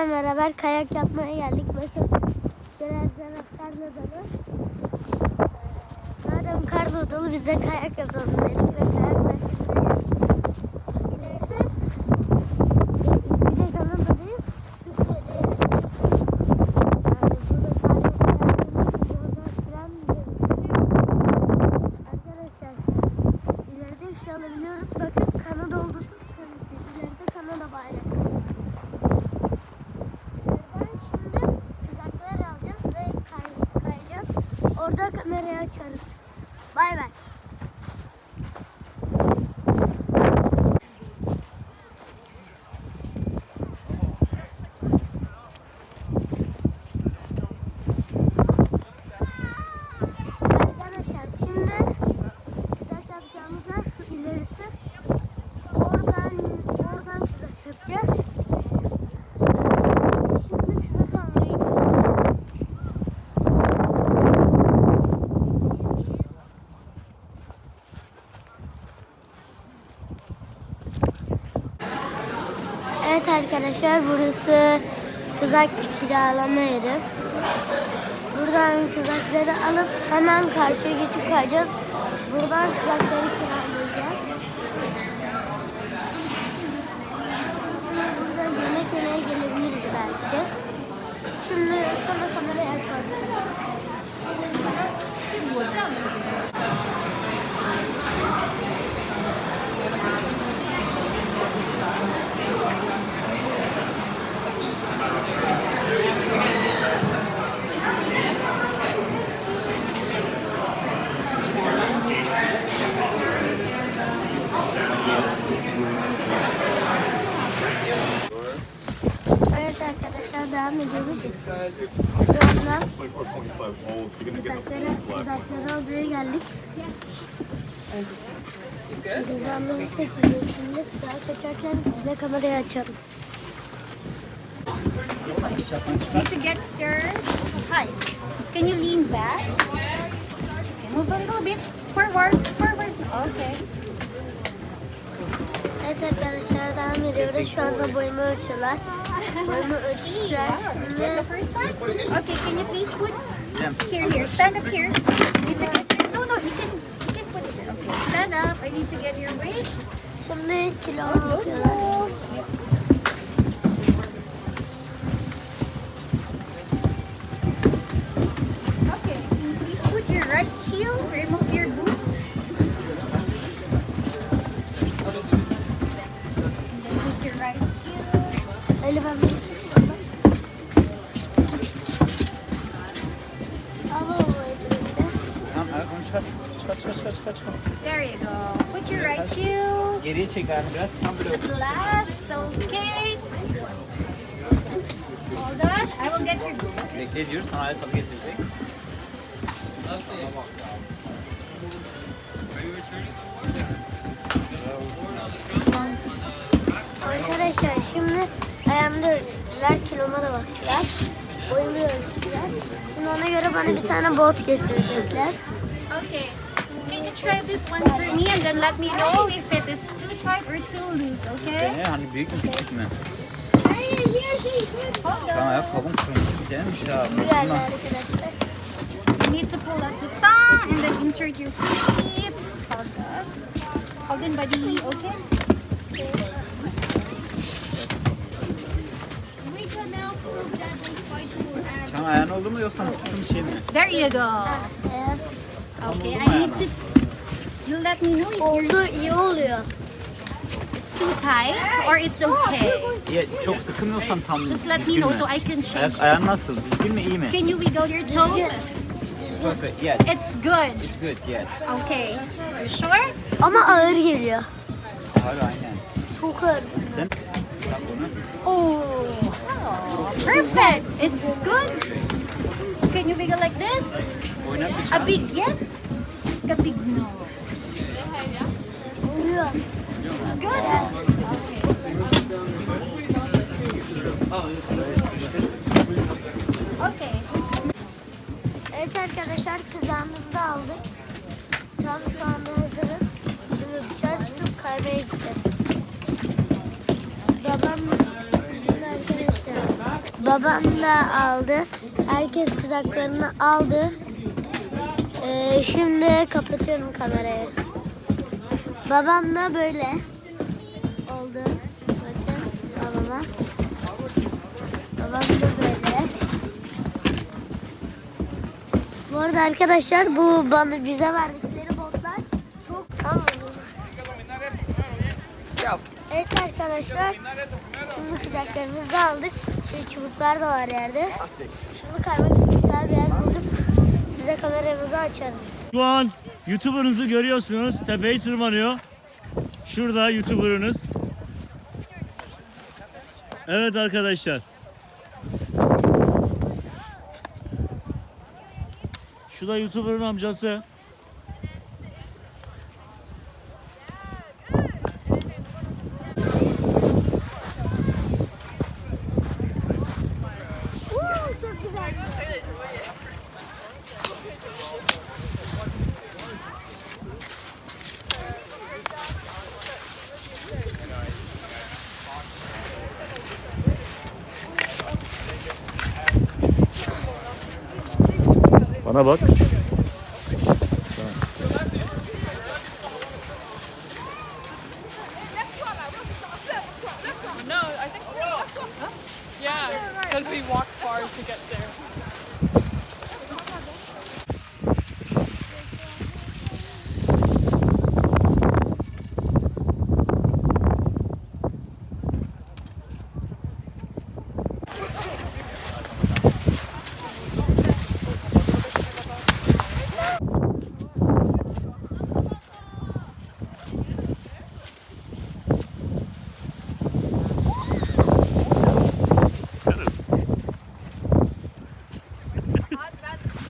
Sizlerle beraber kayak yapmaya geldik. Bakın şöyle taraftarla dolu. Ee, Madem karla dolu biz de kayak yapalım dedik ve kayak ileride şey alabiliyoruz. Bakın Kanada olduğunu kanıtıyor. İleride Kanada bayrağı. Ben şimdi kızaklar alacağız ve kay kayacağız. Orada kamerayı açarız. Bay bay. Arkadaşlar şimdi kızak yapacağımız yer şu ilerisi. Oradan oradan kızak yapacağız. Şimdi kızak almaya gidiyoruz. Evet arkadaşlar burası kızak kiralama yeri. Buradan kızakları alıp hemen karşıya geçip kayacağız. Buradan kızakları kiralayacağız. Burada yemek yemeye gelebiliriz belki. Şimdi sonra kamerayı açalım. Evet arkadaşlar devam ediyoruz. Şu anda Like we're 25 old, you're gonna get the kızakları, kızakları almaya geldik. Kızağımızı seçeceğiz şimdi. Kızağı seçerken size kamerayı açalım. need to get your height. Can you lean back? Okay, move a little bit forward, forward. Okay. Evet arkadaşlar devam ediyoruz. Şu anda boyumu ölçüyorlar. The first time? Okay, can you please put here, here. Stand up here. Need to get your, no, no, you can, you can put it there. Okay, stand up. I need to get your weight. Şimdi kilo yapıyorlar. Okay, çıkar. Çıkar çıkar çıkar çıkar. çıkar. There you go. Put your right heel. Geriye çek ayağını biraz. Tam böyle last, okay. Hold on, I will get your bekle diyoruz. Sana ayakkabı getirecek. Arkadaşlar şimdi ayağımda ölçtüler, kiloma da baktılar. Boyumu da ölçtüler. Şimdi ona göre bana bir tane bot getirecekler. Okay. Can you try this one for me and then let me know if it is too tight or too loose, okay? Dene hani büyük mü küçük mü? Hold Şu an on. ayakkabın kırmızı güzelmiş ya. Bu geldi Baksana. arkadaşlar. You need to pull out the tongue and then insert your feet. Hold on. Hold on, buddy, okay? Şu an ayağın oldu mu yoksa sıkın bir şey mi? There you go. Evet. Okay, I need to. You let me know if you're, Oldu, iyi oluyor. it's too tight or it's okay. İyi, çok sıkılmıyorsan tam Just let me düzgün know mü? so I can change. Ayak, it. ayağın nasıl? Düzgün mü iyi mi? Can you wiggle your toes? Perfect. Yes. It's good. It's good. Yes. Okay. You sure? Ama ağır geliyor. Abi aynen. Çok ağır. Sen tak onu. Oh. Perfect. It's good. Can you wiggle like this? A big yes. A big no. Good. Okay. Evet arkadaşlar kızağımızı da aldık. Tam şu anda hazırız. Şimdi dışarı çıkıp kaymaya gideceğiz. Babam babam da aldı. Herkes kızaklarını aldı. Ee, şimdi kapatıyorum kamerayı. Babam da böyle oldu. Bakın babama. Babam da böyle. Bu arada arkadaşlar bu bana bize verdikleri botlar çok tam Evet arkadaşlar şimdi kızaklarımızı da aldık. Şöyle çubuklar da var yerde. Şimdi kaymak için güzel bir yer. Size kameramızı açarız. Şu an YouTuber'ınızı görüyorsunuz. Tepeyi tırmanıyor. Şurada YouTuber'ınız. Evet arkadaşlar. Şu da YouTuber'ın amcası. Woo, çok güzel. Bana bak.